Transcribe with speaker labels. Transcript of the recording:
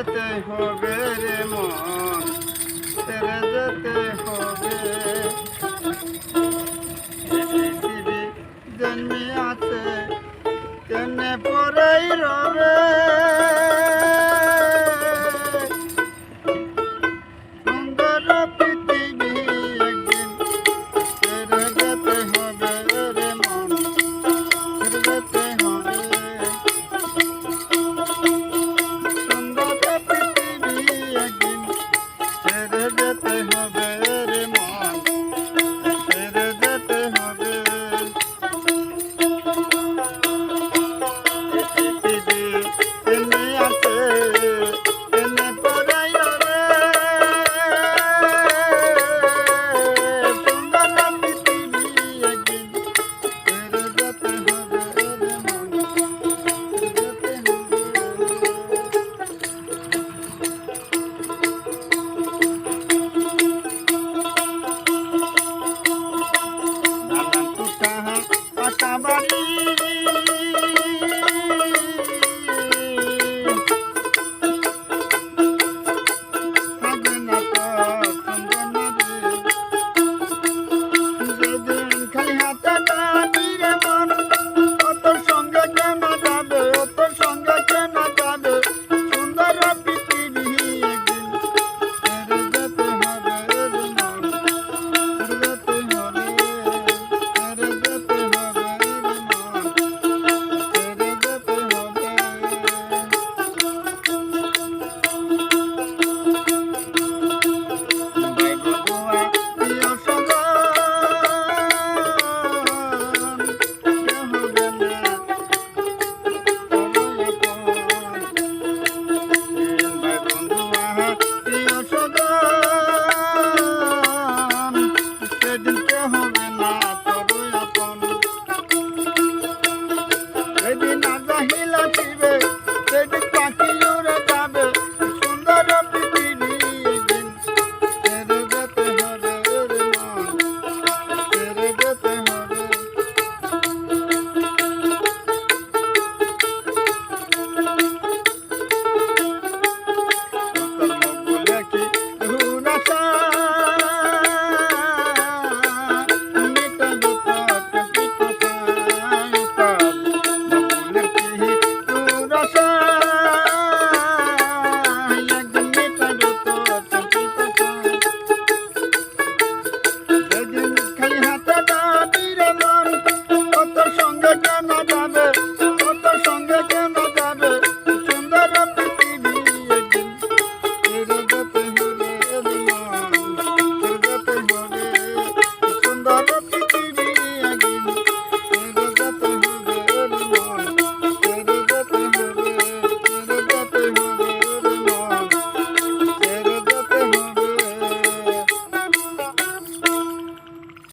Speaker 1: যেতে হবে রে মন ছেড়ে যেতে হবে। পৃথিবী জন্মি আছে কেনে পরেই রবে। money. motive.